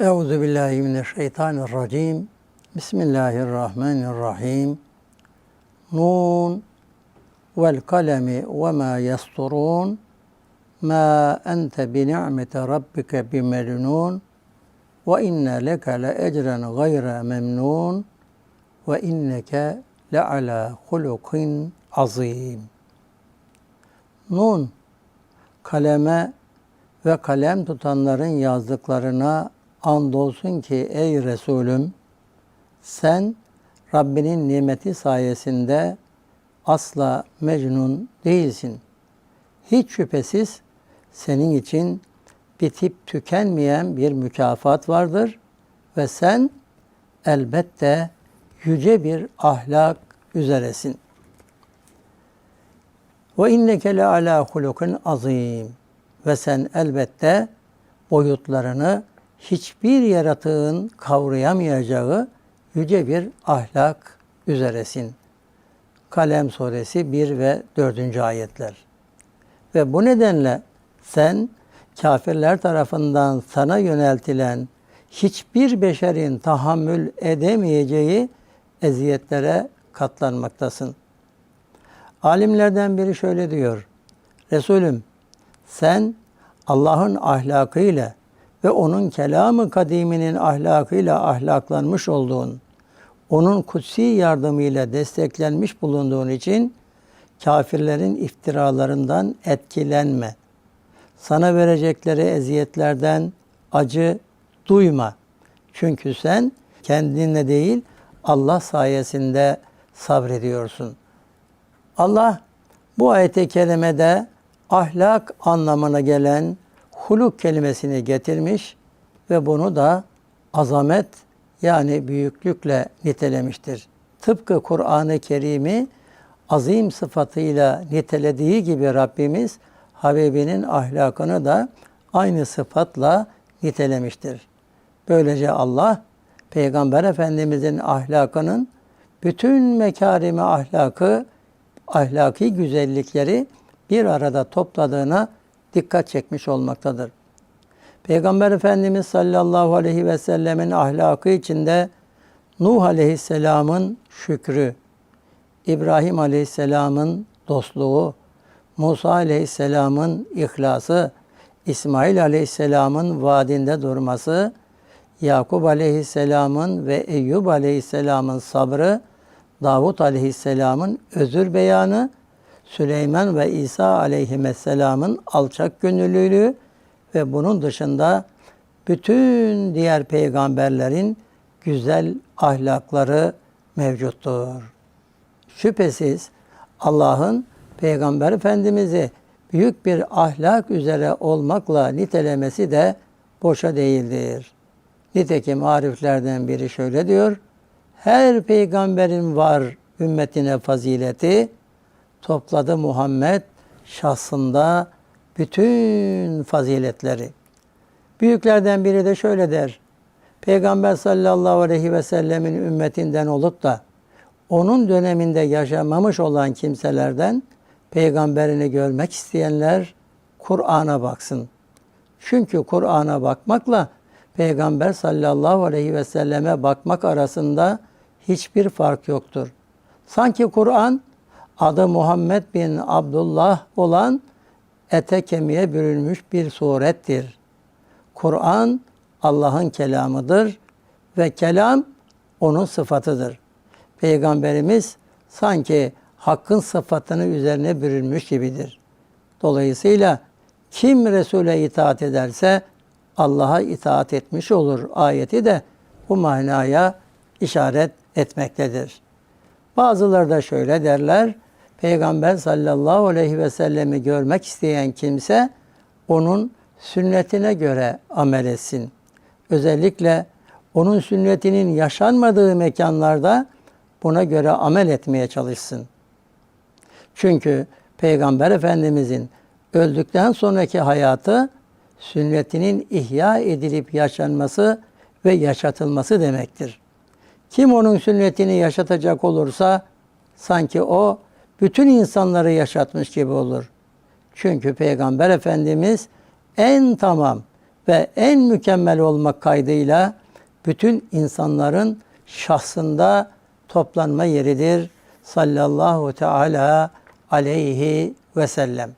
Euzu billahi mineşşeytanirracim. Bismillahirrahmanirrahim. Nun vel kalemi ve ma yasturun. Ma ente bi ni'meti rabbike bi melnun. Ve inne leke le ecren gayre memnun. Ve inneke le ala hulukin azim. Nun kaleme ve kalem tutanların yazdıklarına andolsun ki ey Resulüm sen Rabbinin nimeti sayesinde asla mecnun değilsin. Hiç şüphesiz senin için bitip tükenmeyen bir mükafat vardır ve sen elbette yüce bir ahlak üzeresin. Ve inneke le ala hulukun azim. Ve sen elbette boyutlarını hiçbir yaratığın kavrayamayacağı yüce bir ahlak üzeresin. Kalem suresi 1 ve 4. ayetler. Ve bu nedenle sen kafirler tarafından sana yöneltilen hiçbir beşerin tahammül edemeyeceği eziyetlere katlanmaktasın. Alimlerden biri şöyle diyor. Resulüm sen Allah'ın ahlakıyla ve onun kelamı kadiminin ahlakıyla ahlaklanmış olduğun, onun kutsi yardımıyla desteklenmiş bulunduğun için kafirlerin iftiralarından etkilenme. Sana verecekleri eziyetlerden acı duyma. Çünkü sen kendinle değil Allah sayesinde sabrediyorsun. Allah bu ayet-i kerimede ahlak anlamına gelen huluk kelimesini getirmiş ve bunu da azamet yani büyüklükle nitelemiştir. Tıpkı Kur'an-ı Kerim'i azim sıfatıyla nitelediği gibi Rabbimiz Habibinin ahlakını da aynı sıfatla nitelemiştir. Böylece Allah Peygamber Efendimizin ahlakının bütün mekarimi ahlakı, ahlaki güzellikleri bir arada topladığına dikkat çekmiş olmaktadır. Peygamber Efendimiz sallallahu aleyhi ve sellemin ahlakı içinde Nuh aleyhisselamın şükrü, İbrahim aleyhisselamın dostluğu, Musa aleyhisselamın ihlası, İsmail aleyhisselamın vaadinde durması, Yakup aleyhisselamın ve Eyyub aleyhisselamın sabrı, Davut aleyhisselamın özür beyanı, Süleyman ve İsa aleyhisselamın alçak gönüllülüğü ve bunun dışında bütün diğer peygamberlerin güzel ahlakları mevcuttur. Şüphesiz Allah'ın Peygamber Efendimiz'i büyük bir ahlak üzere olmakla nitelemesi de boşa değildir. Nitekim ariflerden biri şöyle diyor, her peygamberin var ümmetine fazileti, topladı Muhammed şahsında bütün faziletleri. Büyüklerden biri de şöyle der. Peygamber sallallahu aleyhi ve sellemin ümmetinden olup da onun döneminde yaşamamış olan kimselerden peygamberini görmek isteyenler Kur'an'a baksın. Çünkü Kur'an'a bakmakla Peygamber sallallahu aleyhi ve selleme bakmak arasında hiçbir fark yoktur. Sanki Kur'an adı Muhammed bin Abdullah olan ete kemiğe bürünmüş bir surettir. Kur'an Allah'ın kelamıdır ve kelam onun sıfatıdır. Peygamberimiz sanki hakkın sıfatını üzerine bürünmüş gibidir. Dolayısıyla kim Resul'e itaat ederse Allah'a itaat etmiş olur ayeti de bu manaya işaret etmektedir. Bazıları da şöyle derler. Peygamber sallallahu aleyhi ve sellemi görmek isteyen kimse onun sünnetine göre amel etsin. Özellikle onun sünnetinin yaşanmadığı mekanlarda buna göre amel etmeye çalışsın. Çünkü Peygamber Efendimizin öldükten sonraki hayatı sünnetinin ihya edilip yaşanması ve yaşatılması demektir. Kim onun sünnetini yaşatacak olursa sanki o bütün insanları yaşatmış gibi olur. Çünkü Peygamber Efendimiz en tamam, ve en mükemmel olmak kaydıyla bütün insanların şahsında toplanma yeridir. Sallallahu teala aleyhi ve sellem.